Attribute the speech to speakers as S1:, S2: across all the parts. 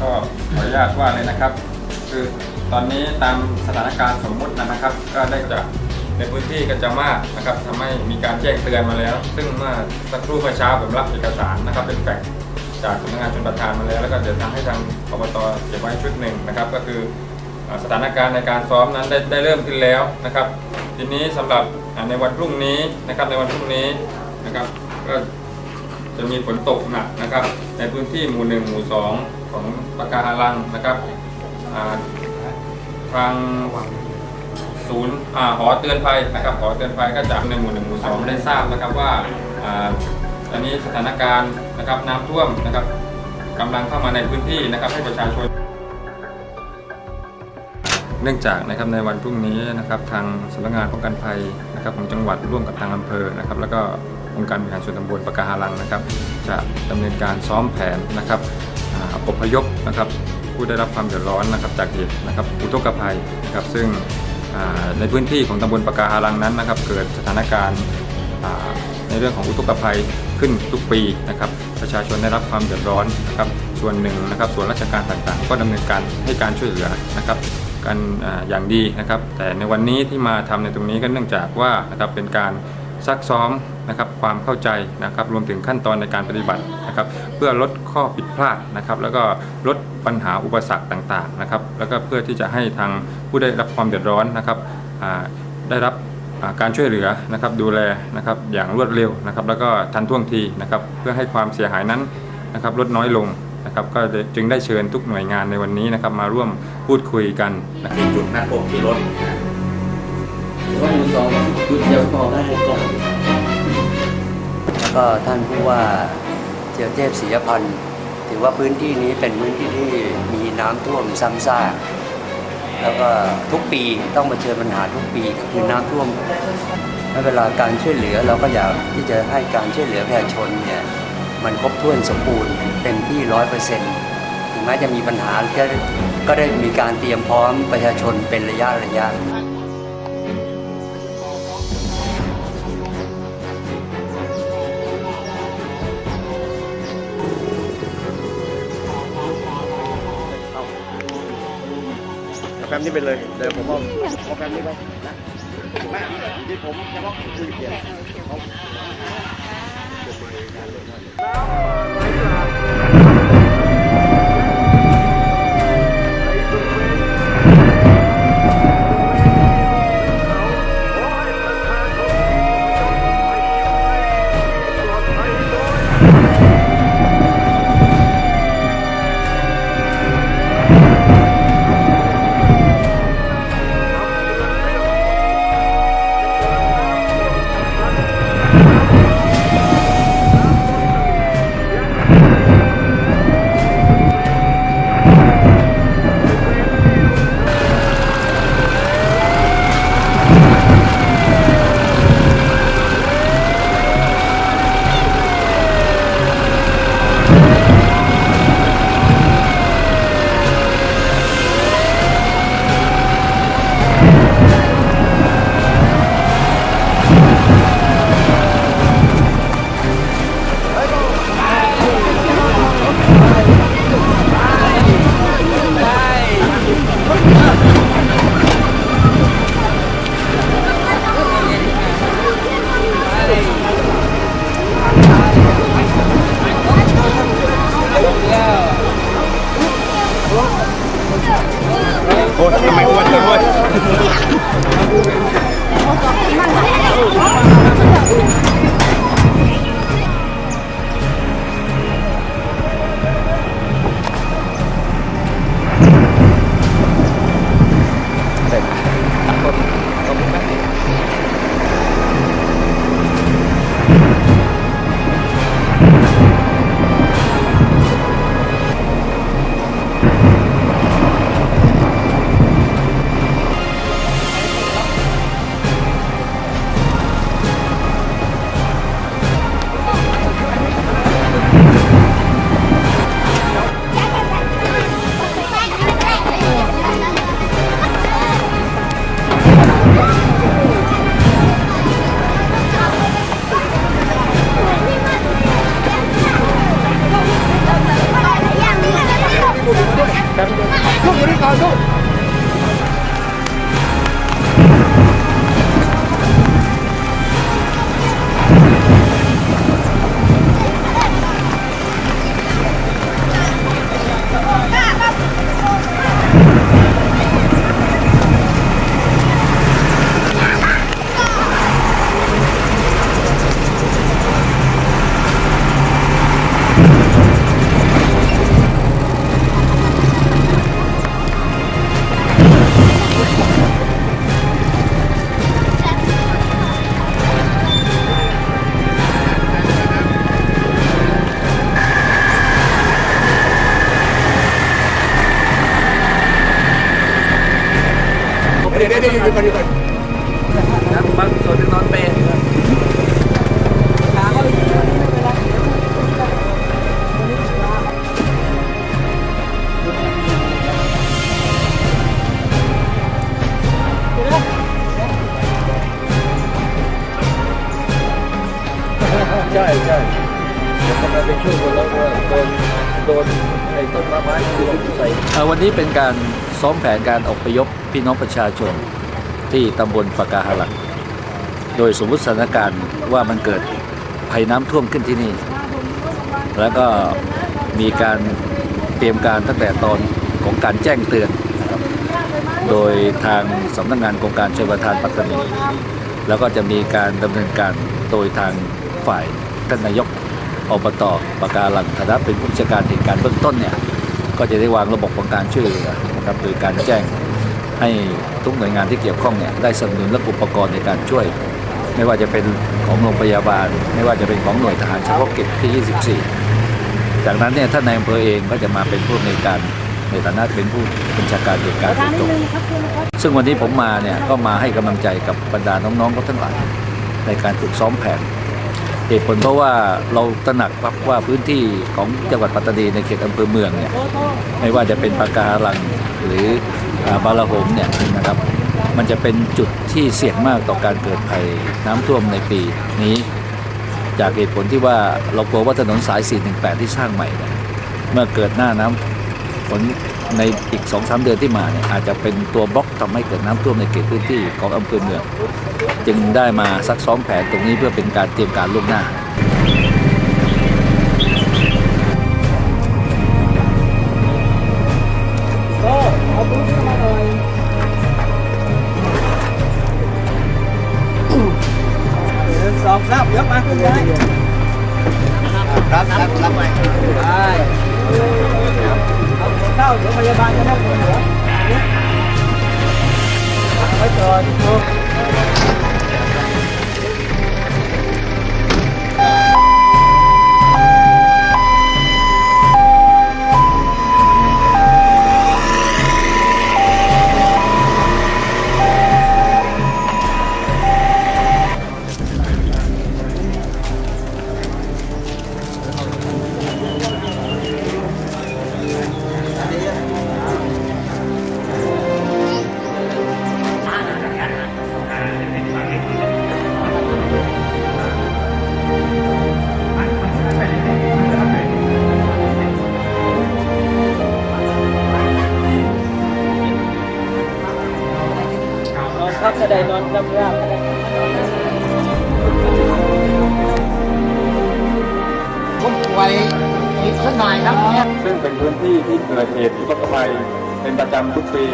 S1: ขออนุญาตว่าเลยนะครับ คือตอนนี้ตามสถานการณ์สมมุตินะครับ ก็ได้จากในพื้นที่ก็จะมากนะครับทำให้มีการแจ้งเตือนมาแล้ว ซึ่งเมื่อสักครู่เมื่อเช้าผมรับเอกสารนะครับ เป็นแฟกซ์จากสำนักงานชนประทานมาแล้ว แล้วก็เดี๋ยวทำให้ทางอบตเก็บไว้ชุดหนึ่งนะครับ ก็คือสถานการณ์ในการซ้อมนั้นได้ได้เริ่มขึ้นแล้วนะครับ ทีนี้สำหรับในวันพรุ่งนี้นะครับในวันพรุ่งนี้นะครับ ก็จะมีฝนตกหนักนะครับ ในพื้นที่หมู่หนึ่งหมู่สอง ของปากาฮารังนะครับทางศูนย์หอเตือนภัยนะครับหอเตือนภัยก็จากในหมู่หนึ่งหมู่สองได้ทราบนะครับว่าอ่าตอนนี้สถานการณ์นะครับน้ำท่วมนะครับกำลังเข้ามาในพื้นที่นะครับให้ประชาชน เนื่องจากนะครับในวันพรุ่งนี้นะครับทางสำนักงานป้องกันภัยนะครับของจังหวัดร่วมกับทางอำเภอนะครับ แล้วก็องค์การบริหารส่วนตำบลปากาหารังนะครับ จะดำเนินการซ้อมแผนนะครับ อพยพนะครับผู้ได้รับความเดือดร้อนนะครับจากเหตุนะครับอุทกภัยนะครับซึ่งในพื้นที่ของตำบลปากาหารังนั้นนะครับ เกิดสถานการณ์ในเรื่องของอุทกภัยขึ้นทุกปีนะครับ ประชาชนได้รับความเดือดร้อนนะครับ ส่วนหนึ่งนะครับส่วนราชการต่างๆ ก็ดำเนินการให้การช่วยเหลือนะครับกันอ่าอย่างดีนะครับ แต่ในวันนี้ที่มาทำในตรงนี้ก็เนื่องจากว่านะครับเป็นการซักซ้อม นะครับความเข้าใจนะครับรวมถึงขั้นตอนในการปฏิบัตินะครับเพื่อลดข้อผิดพลาดนะครับแล้วก็ลดปัญหาอุปสรรคต่างๆนะครับแล้วก็เพื่อที่จะให้ทางผู้ได้รับความเดือดร้อนนะครับอ่าได้รับอ่าการช่วยเหลือนะครับดูแลนะครับอย่างรวดเร็วนะครับแล้วก็ทันท่วงทีนะครับเพื่อให้ความเสียหายนั้นนะครับลดน้อยลงนะครับก็จึงได้เชิญทุกหน่วยงานในวันนี้นะครับมาร่วมพูดคุยกันนะครับ
S2: ที่จุดนัดพบที่รถนะ
S3: หรือว่ามือสองจุดเดียวพอได้ก่อน
S4: แล้ว ก็ท่านผู้ว่าเจียวเทพศรีพันธ์ถือว่าพื้นที่นี้เป็นพื้นที่ที่มีน้ำท่วมซ้ำซากแล้วก็ทุกปีต้องมาเจอปัญหาทุกปีก็คือน้ำท่วมและเวลาการช่วยเหลือเราก็อยากที่จะให้การช่วยเหลือประชาชนเนี่ยมันครบถ้วนสมบูรณ์เต็มที่ร้อยเปอร์เซ็นต์ถึงแม้จะมีปัญหาก็ก็ได้มีการเตรียมพร้อมประชาชนเป็นระยะระยะ
S2: มนี้ไปเลยเดี๋ยวผมเอาเอาแฟมนี้ไปนะไม่ที่ผมเฉพาะคุยเกียวเขา วัน
S3: นี้เป็
S2: น
S3: การซ้อมแผนการอพยพพี่น้องประชาชนที่ตำบลปากาหลัก โดยสมมติสถานการณ์ว่ามันเกิดภัยน้ำท่วมขึ้นที่นี่ แล้วก็มีการเตรียมการตั้งแต่ตอนของการแจ้งเตือน โดยทางสำนักงานกองการชลประทานปัตตานี แล้วก็จะมีการดำเนินการโดยทางฝ่ายท่านนายกอบตปากาหลังฐานะเป็นผู้จัดการเหตุการณ์เบื้องต้นเนี่ย ก็จะได้วางระบบของการช่วยเหลือนะครับโดยการแจ้งให้ทุกหน่วยงานที่เกี่ยวข้องเนี่ยได้สนับสนุนและอุปกรณ์ในการช่วย ไม่ว่าจะเป็นของโรงพยาบาล ไม่ว่าจะเป็นของหน่วยทหารเฉพาะกิจที่ 24 จากนั้นเนี่ยท่านนายอำเภอเองก็จะมาเป็นผู้ในวยการในฐานะเป็นผู้บัญชาการเหตุการณ์โดยตรงซึ่งวันนี้ผมมาเนี่ยก็มาให้กำลังใจกับบรรดาน้องๆเขาทั้งหลายในการฝึกซ้อมแผน เหตุผลเพราะว่าเราตระหนักครับว่าพื้นที่ของจังหวัดปัตตานีในเขตอำเภอเมืองเนี่ยไม่ว่าจะเป็นปากการังหรือบาลาโหมเนี่ยนะครับ มันจะเป็นจุดที่เสี่ยงมากต่อการเกิดภัยน้ำท่วมในปีนี้ จากเหตุผลที่ว่าเรากลัวว่าถนนสาย 418 ที่สร้างใหม่เนี่ยเมื่อเกิดหน้าน้ำ ฝนในอีก2-3เดือนที่มาเนี่ยอาจจะเป็นตัวบล็อกทำให้เกิดน้ำท่วมในเขตพื้นที่ของอำเภอเมือง จึงได้มาซักซ้อมแผนตรงนี้เพื่อเป็นการเตรียมการล่วงหน้า
S2: สองครับยกมาขึ้นเลยครับครับรับไป ไปเอาเข้าเดี๋ เกิดเห
S1: ตุอุทกภัยเป็นประจำทุกปี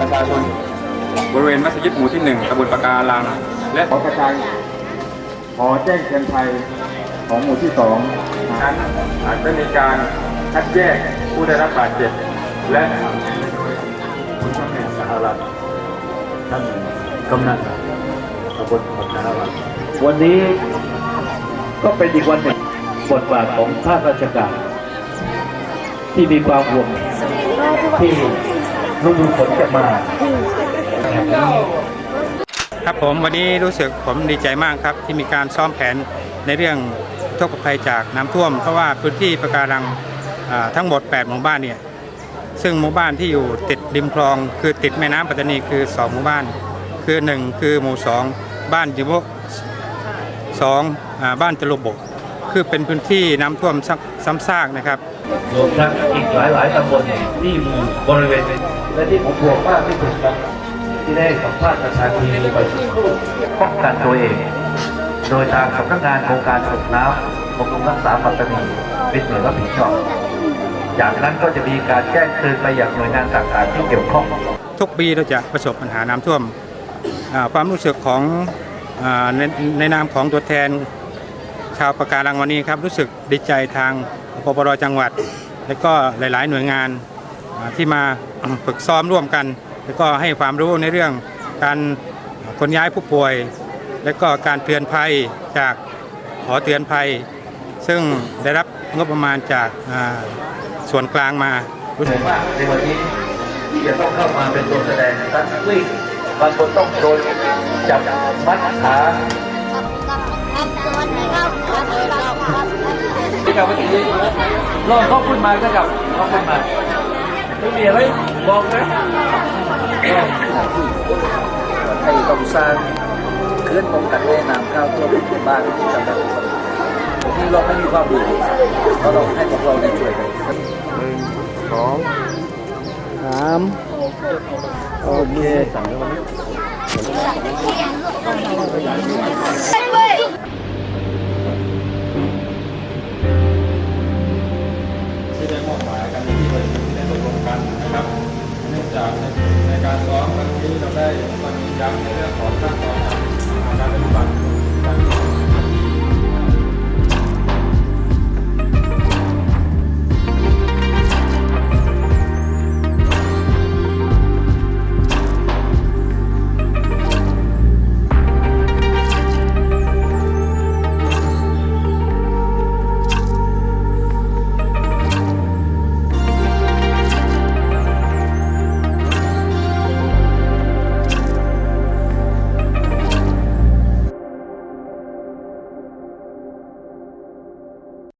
S1: ประชาชน บริเวณมัสยิดหมู่ที่หนึ่งตำบลปากาลัง และขอกระจายขอแจ้งเตือนภัยของหมู่ที่สองนั้นอาจจะมีการคัดแยกผู้ได้รับบาดเจ็บและคุณช่างแห่งสหรัฐท่านกำนันตำบลปากาลัง
S5: วันนี้ก็เป็นอีกวันหนึ่งบทบาทของภาคราชการที่มีความห่วง ที่ลุงลุงฝนจะมา
S6: ครับผมวันนี้รู้สึกผมดีใจมากครับ ที่มีการซ้อมแผนในเรื่องทกภัยจากน้ำท่วม เพราะว่าพื้นที่ปะการังทั้งหมด 8 หมู่บ้านเนี่ยซึ่งหมู่บ้านที่อยู่ติดริมคลอง คือติดแม่น้ำปัตตานีคือ 2 หมู่บ้าน คือ 1 คือหมู่ 2 บ้านจิโบสองบ้านจโลบกคือเป็นพื้นที่น้ำท่วมซ้ำซ้ำซากนะครับ
S5: รวมทั้งอีกหลายๆตำบลที่มีบริเวณและที่ผมห่วงมากที่สุดครับที่ได้สัมภาษณ์ประชาชนไปป้องกันตัวเอง โดยทางสำนักงานโครงการส่งน้ำบำรุงรักษาปัตตานีเป็นหน่วยรับผิดชอบจากนั้นก็จะมีการแจ้งเตือนไปอย่างหน่วยงานต่างๆที่เกี่ยวข้อง
S6: ทุกปีเราจะประสบปัญหาน้ำท่วม ความรู้สึกของในในนามของตัวแทนชาวปะการังวันนี้ครับรู้สึกดีใจทาง ปปรจังหวัด และก็หลาย ๆ หน่วยงานที่มาฝึกซ้อมร่วมกัน แล้วก็ให้ความรู้ในเรื่องการขนย้ายผู้ป่วย และก็การเตือนภัยจากหอเตือนภัย ซึ่งได้รับงบประมาณจากส่วนกลางมารู้สึก
S5: ว่าในวันนี้ที่จะต้องเข้ามาเป็นตัวแสดงทั้งวิ่งบางคนต้องโดนจับมัดขา
S3: ที่กับเมื่อกี้ลองเข้าพูดมาก็กับเข้าพูดมาไม่มีอะไรบอกนะให้ต้องสร้างเคลื่อนป้องกันไม่น้ำเข้าตัวเป็นบ้านที่จำเป็นผมนี่เราไม่มีความรู้เราต้องให้พวกเราได้ช่วยกันหนึ่ง
S6: สองสามโอเค
S3: สั่งเลยวันนี้